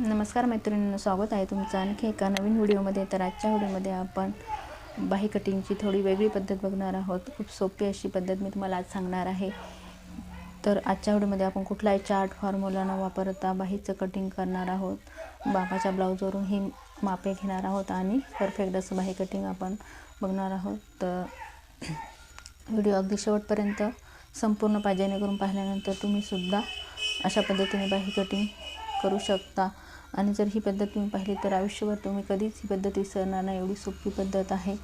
नमस्कार मैत्रिणींना स्वागत आहे तुमचं आणखी एका नवीन व्हिडिओमध्ये. तर आजच्या व्हिडिओमध्ये आपण बाही कटिंगची थोडी वेगळी पद्धत बघणार आहोत. खूप सोपी अशी पद्धत मी तुम्हाला आज सांगणार आहे. तर आजच्या व्हिडिओमध्ये आपण कुठलाही चार्ट फॉर्म्युला न वापरता बाहीचं कटिंग करणार आहोत. बाबाच्या ब्लाऊजवरून ही मापे घेणार आहोत आणि परफेक्ट असं बाही कटिंग आपण बघणार आहोत. तर व्हिडिओ अगदी शेवटपर्यंत संपूर्ण पाहिजे करून पाहिल्यानंतर तुम्हीसुद्धा अशा पद्धतीने बाही कटिंग करू शकता. आणि जर ही पद्धत तुम्ही पाहिली तर आयुष्यभर तुम्ही कधीच ही पद्धत विसरणार नाही. एवढी सोपी पद्धत आहे.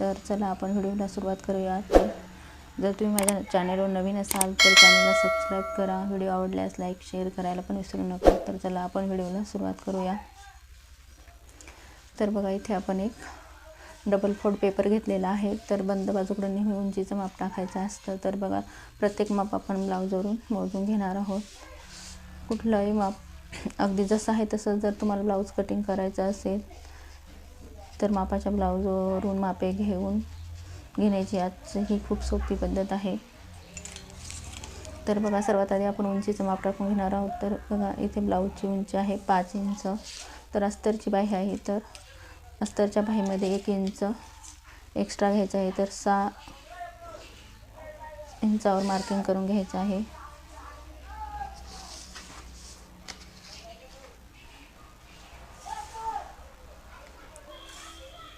तर चला आपण व्हिडिओला सुरुवात करूया. तर जर तुम्ही माझ्या चॅनलवर नवीन असाल तर चॅनलला सबस्क्राईब करा. व्हिडिओ आवडल्यास लाईक शेअर करायला पण विसरू नका. तर चला आपण व्हिडिओला सुरुवात करूया. तर बघा इथे आपण एक डबल फोल्ड पेपर घेतलेला आहे. तर बंद बाजूकडे नेहमी उंचीचं माप टाकायचं असतं. तर बघा प्रत्येक माप आपण ब्लाऊजवरून मोजून घेणार आहोत. कुठलंही माप अगदी जसं आहे तसं जर तुम्हाला ब्लाऊज कटिंग करायचं असेल तर मापाच्या ब्लाऊजवरून मापे घेऊन घेण्याची आजची ही खूप सोपी पद्धत आहे. तर बघा सर्वात आधी आपण उंचीचं माप टाकून घेणार आहोत. तर बघा इथे ब्लाऊजची उंची आहे पाच इंच. तर अस्तरची बाही आहे तर अस्तरच्या बाहीमध्ये एक इंच एक्स्ट्रा घ्यायचं आहे. तर सहा इंचावर मार्किंग करून घ्यायचं आहे.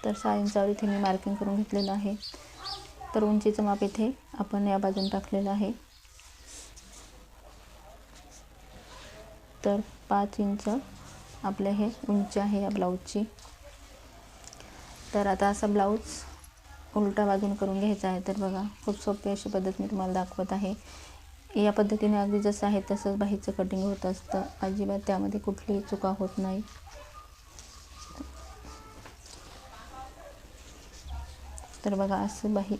तर सहा इंचावर इथे मी मार्किंग करून घेतलेलं आहे. तर उंचीचं माप इथे आपण या बाजून टाकलेलं आहे. तर पाच इंच आपले हे उंची आहे या ब्लाऊजची तर आता असा ब्लाऊज उलटा बाजून करून घ्यायचा आहे. तर बघा खूप सोपी अशी पद्धत मी तुम्हाला दाखवत आहे. या पद्धतीने अगदी जसं आहे तसंच बाहीचं कटिंग होत असतं. अजिबात त्यामध्ये कुठलीही चुका होत नाही. तर बघा असं बाही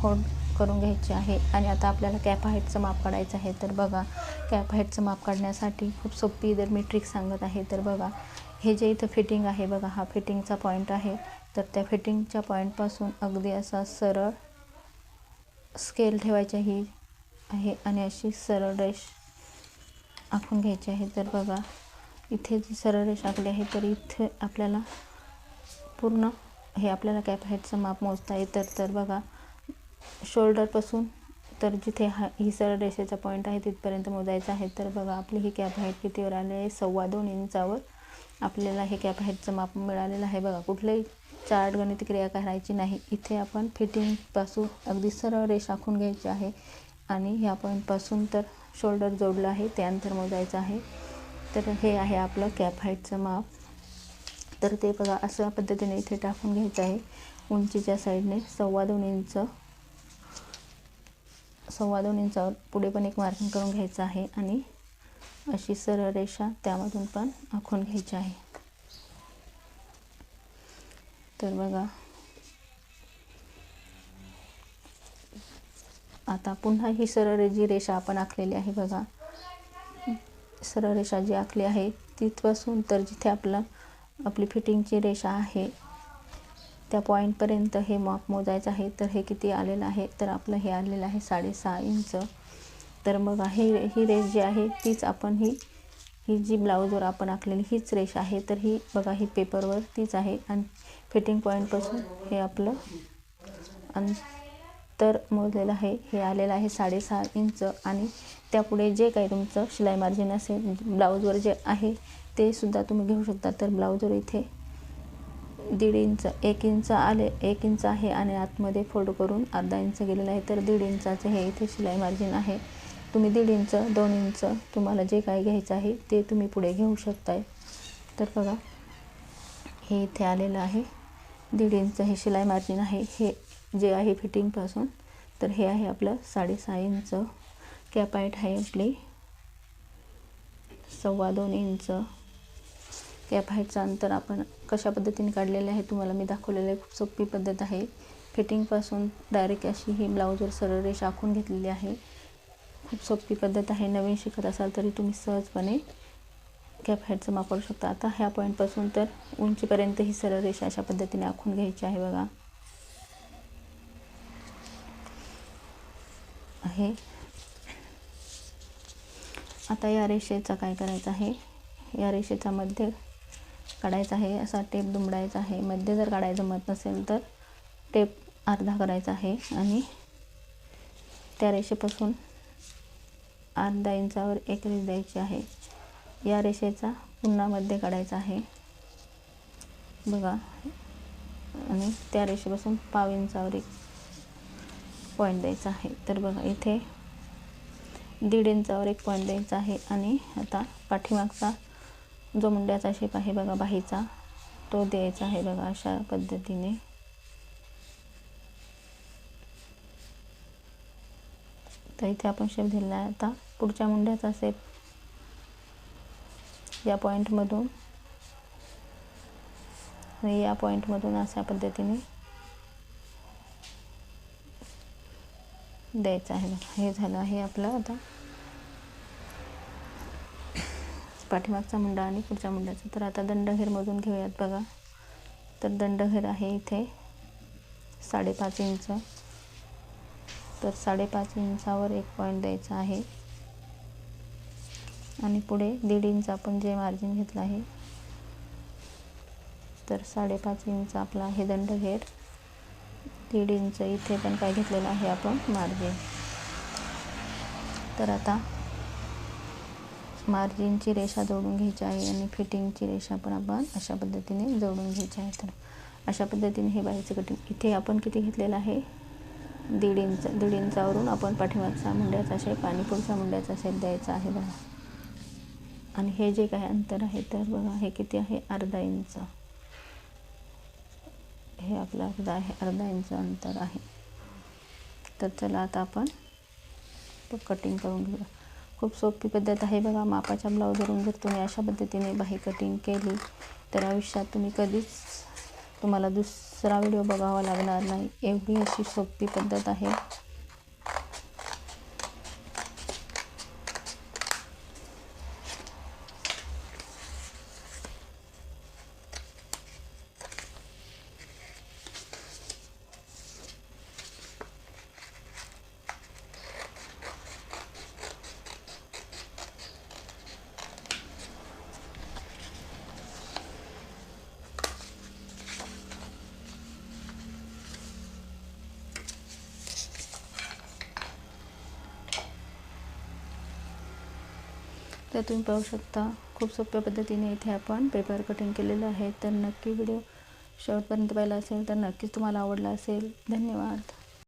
फोल्ड करून घ्यायची आहे. आणि आता आपल्याला कॅप हाईटचं माप काढायचं आहे. तर बघा कॅप हाईटचं माप काढण्यासाठी खूप सोपी जर मी ट्रिक सांगत आहे. तर बघा हे जे इथं फिटिंग आहे बघा हा फिटिंगचा पॉईंट आहे. तर त्या फिटिंगच्या पॉईंटपासून अगदी असा सरळ स्केल ठेवायची ही आहे आणि अशी सरळ रेष आखून घ्यायची आहे. तर बघा इथे जी सरळ रेष आखली आहे तर इथे आपल्याला पूर्ण हे आपल्याला कॅप हाईटचं माप मोजता येतं तर बघा शोल्डरपासून तर जिथे हा ही सरळ रेषेचा पॉईंट आहे तिथपर्यंत मोजायचं आहे. तर बघा आपली ही कॅप हाईट कितीवर आली आहे? सव्वा दोन इंचावर आपल्याला हे कॅप हाईटचं माप मिळालेलं आहे. बघा कुठलंही चार्ट गणित क्रिया करायची नाही. इथे आपण फिटिंगपासून अगदी सरळ रेष आखून घ्यायची आहे आणि ह्या पॉईंटपासून तर शोल्डर जोडलं आहे ते अंतर मोजायचं आहे. तर हे आहे आपलं कॅप हाईटचं माप. तर ते बघा अशा पद्धतीने इथे टाकून घ्यायचं आहे. उंचीच्या साईडने सव्वा दोन इंच सव्वा दोन इंचावर पुढे पण एक मार्किंग करून घ्यायचं आहे आणि अशी सरळ रेषा त्यामधून पण आखून घ्यायची आहे. तर बघा आता पुन्हा ही सरळ जी रेषा आपण आखलेली आहे बघा. सरळ रेषा जी आखली आहे तिथपासून तर जिथे आपलं आपली फिटिंगची रेषा आहे. त्या पॉईंटपर्यंत हे माप मोजायचं आहे. तर हे किती आलेलं आहे? तर आपलं हे आलेलं आहे साडेसहा इंच. तर मग हे ही रेष जी आहे तीच आपण ही ही जी ब्लाऊजवर आपण आखलेली हीच रेष आहे. तर ही बघा ही पेपरवर तीच आहे. आणि फिटिंग पॉईंटपासून हे आपलं आणि तर मोजलेलं आहे. हे आलेलं आहे साडेसहा इंच आणि त्यापुढे जे काही तुमचं शिलाई मार्जिन असेल ब्लाऊजवर जे आहे ते सुद्धा तुम्ही घेऊ शकता. तर ब्लाऊजवर इथे दीड इंच एक इंच आले एक इंच आहे आणि आतमध्ये फोल्ड करून अर्धा इंच गेलेलं आहे. तर दीड इंचाचं हे इथे शिलाई मार्जिन आहे. तुम्ही दीड इंच दोन इंच तुम्हाला जे काही घ्यायचं आहे ते तुम्ही पुढे घेऊ शकताय. तर बघा हे इथे आलेलं आहे. दीड इंच हे शिलाई मार्जिन आहे. हे जे आहे फिटिंगपासून तर हे आहे आपलं साडेसहा इंच कॅप हाईट आहे आपली. सव्वा दोन इंच कॅप हाईटचं अंतर आपण कशा पद्धतीने काढलेले आहे तुम्हाला मी दाखवलेलं आहे. खूप सोपी पद्धत आहे. फिटिंगपासून डायरेक्ट अशी ही ब्लाऊजवर सरळ रेष आखून घेतलेली आहे. खूप सोपी पद्धत आहे. नवीन शिकत असाल तरी तुम्ही सहजपणे कॅप हाईटचं वापरू शकता. आता ह्या पॉईंटपासून तर उंचीपर्यंत ही सरळ रेषा अशा पद्धतीने आखून घ्यायची आहे बघा. आहे. आता या रेषेचा काय करायचं आहे? या रेषेचा मध्य काढायचा आहे असा टेप दुमडायचा आहे. मध्य जर काढायचं मत नसेल तर टेप अर्धा करायचा आहे आणि त्या रेषेपासून अर्धा इंचावर एक रेष द्यायची आहे. या रेषेचा पुन्हा मध्य काढायचा आहे. बघा. आणि त्या रेषेपासून पाव इंचावर एक पॉईंट द्यायचा आहे. तर बघा इथे दीड इंचावर एक पॉईंट द्यायचा आहे आणि आता पाठीमागचा जो मुंड्याचा शेप आहे बघा बाहीचा तो द्यायचा आहे बघा अशा पद्धतीने. तर इथे आपण शेप दिलेला आहे. आता पुढच्या मुंड्याचा शेप या पॉईंटमधून या पॉईंटमधून अशा पद्धतीने द्यायचं आहे बघा हे झालं आहे आपलं आता. पाठीमागचा मुंडा आणि पुढच्या मुंड्याचा. तर आता दंडघेरमधून घेऊयात बघा. तर दंडघेर आहे इथे. साडेपाच इंच. तर साडेपाच इंचावर एक पॉईंट द्यायचा आहे. आणि पुढे दीड इंच आपण जे मार्जिन घेतलं आहे. तर साडेपाच इंच आपला हे दंडघेर. दीड इंच इथे पण काय घेतलेलं आहे आपण मार्जिन तर आता मार्जिनची रेषा जोडून घ्यायची आहे आणि फिटिंगची रेषा पण आपण अशा पद्धतीने जोडून घ्यायची आहे. तर अशा पद्धतीने हे बाईचं कटिंग इथे आपण किती घेतलेलं आहे? दीड इंच दीड इंचावरून आपण पाठीमागचा मुंड्याचा शेप आणि पुढचा मुंड्याचा शेप द्यायचा आहे बघा. आणि हे जे काही अंतर आहे तर बघा हे किती आहे? अर्धा इंच. हे आपलं अर्धा आहे अर्धा इंच अंतर आहे. तर चला आता आपण कटिंग करून घेऊया. खूप सोपी पद्धत आहे बघा मापाच्या ब्लाऊजवरून जर तुम्ही अशा पद्धतीने बाही कटिंग केली तर आयुष्यात तुम्ही कधीच तुम्हाला दुसरा व्हिडिओ बघावा लागणार नाही. एवढी अशी सोपी पद्धत आहे. तर तुम्ही पाहू शकता खूप सोप्या पद्धतीने इथे आपण पेपर कटिंग केलेलं आहे. तर नक्की व्हिडिओ शेवटपर्यंत पाहिला असेल तर नक्कीच तुम्हाला आवडला असेल. धन्यवाद.